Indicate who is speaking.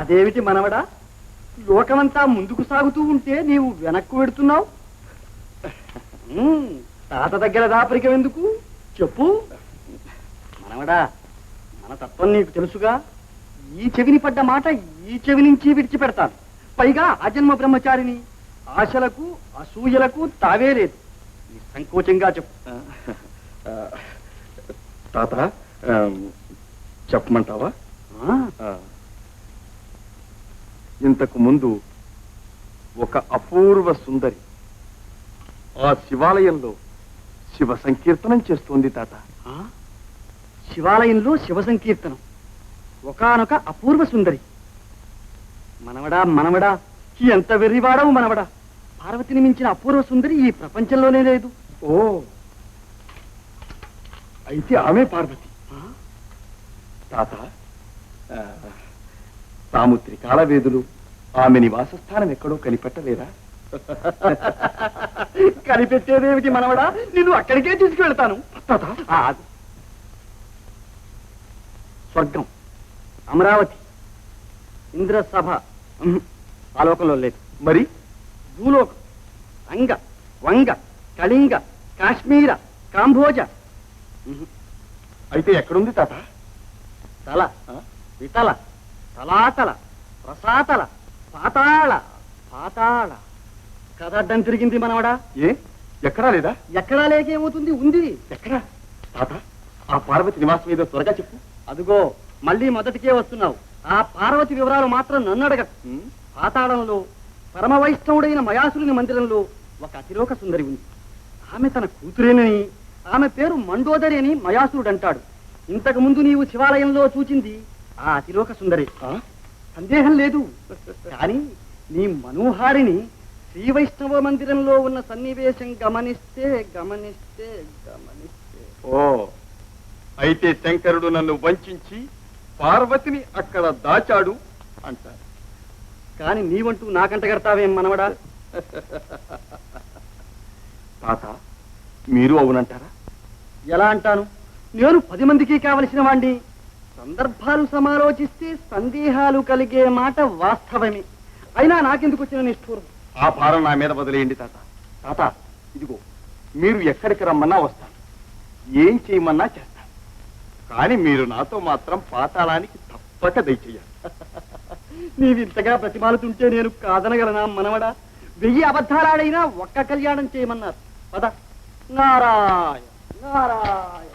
Speaker 1: అదేమిటి మనవడా? లోకమంతా ముందుకు సాగుతూ ఉంటే నీవు వెనక్కు పెడుతున్నావు తాత దగ్గర దాపరికం ఎందుకు? చెప్పు. మనవడా మన తత్వం నీకు తెలుసుగా. ఈ చెవిని పడ్డ మాట ఈ చెవి నుంచి విడిచిపెడతాను. పైగా అజన్మ బ్రహ్మచారిని ఆశలకు అసూయలకు తావే లేదు. సంకోచంగా చెప్పు.
Speaker 2: తాత చెప్పమంటావా? ఇంతకు ముందు ఒక అపూర్వ సుందరి ఆ శివాలయంలో శివ సంకీర్తనం చేస్తోంది తాత?
Speaker 1: శివాలయంలో శివ సంకీర్తనం. ఒకానొక అపూర్వ సుందరి. మనవడా మనవడా ఎంత వెర్రివాడవు మనవడా. పార్వతిని మించిన అపూర్వ సుందరి ఈ ప్రపంచంలోనే లేదు.
Speaker 2: ఓ. అయితే ఆమె పార్వతి? తాత తాము త్రికాలవేదులు. ఆమె నివాసస్థానం ఎక్కడో కనిపెట్టలేరా
Speaker 1: కనిపెట్టేదేమిటి మనవడా? నిన్ను అక్కడికే తీసుకువెళ్తాను. స్వర్గం అమరావతి ఇంద్రసభ. ఉహు, ఆలోకంలో లేదు.
Speaker 2: మరి?
Speaker 1: భూలోకం అంగ వంగ కళింగ కాశ్మీర కాంభోజ
Speaker 2: అయితే ఎక్కడుంది తాత?
Speaker 1: తల? వితల తలాతల రసాతల పాతాళ పాతాళ. కదడ్డం తిరిగింది మనవడా?
Speaker 2: ఏ? ఎక్కడా లేదా?
Speaker 1: ఎక్కడా లేకేమవుతుంది? ఉంది.
Speaker 2: ఎక్కడా? తాత ఆ పార్వతి నివాసం ఏదో త్వరగా చెప్పు.
Speaker 1: అదుగో మళ్ళీ మొదటికే వస్తున్నావు. ఆ పార్వతి వివరాలు మాత్రం నన్ను అడగ పాతాళంలో పరమ వైష్ణవుడైన మయాసురుని మందిరంలో ఒక అతిలోక సుందరి ఉంది. ఆమె తన కూతురేనని ఆమె పేరు మండోదరి అని మయాసురుడు అంటాడు ఇంతకు ముందు నీవు శివాలయంలో చూచింది ఆ అతిలోక సుందరి? సందేహం లేదు. కానీ నీ మనోహారిని శ్రీ వైష్ణవ మందిరంలో ఉన్న సన్నివేశం గమనిస్తే గమనిస్తే గమనిస్తే.
Speaker 2: ఓ అయితే శంకరుడు నన్ను వంచించి పార్వతిని అక్కడ దాచాడు అంటారు.
Speaker 1: కానీ నీవంటూ నాకంట కడతావేం మనవడా?
Speaker 2: తాత మీరు అవునంటారా?
Speaker 1: ఎలా అంటాను? నేను పది మందికి కావలసిన వాణ్ణి. సందర్భాలు సమాలోచిస్తే సందేహాలు కలిగే మాట వాస్తవమే. అయినా నాకెందుకు వచ్చిన నిష్ఠూరం?
Speaker 2: ఆ భారం నా మీద వదిలేయండి తాత. తాత ఇదిగో మీరు ఎక్కడికి రమ్మన్నా వస్తాను. ఏం చేయమన్నా చేస్తాను. కానీ మీరు నాతో మాత్రం పాతాళానికి తప్పక దయచేయాలి.
Speaker 1: నీవు ఇంతగా ప్రతిమాలుతుంటే నేను కాదనగలనా మనవడా? వెయ్యి అబద్ధాలాడైనా ఒక్క కళ్యాణం చేయమన్నారు. పద. నారాయణ నారాయణ.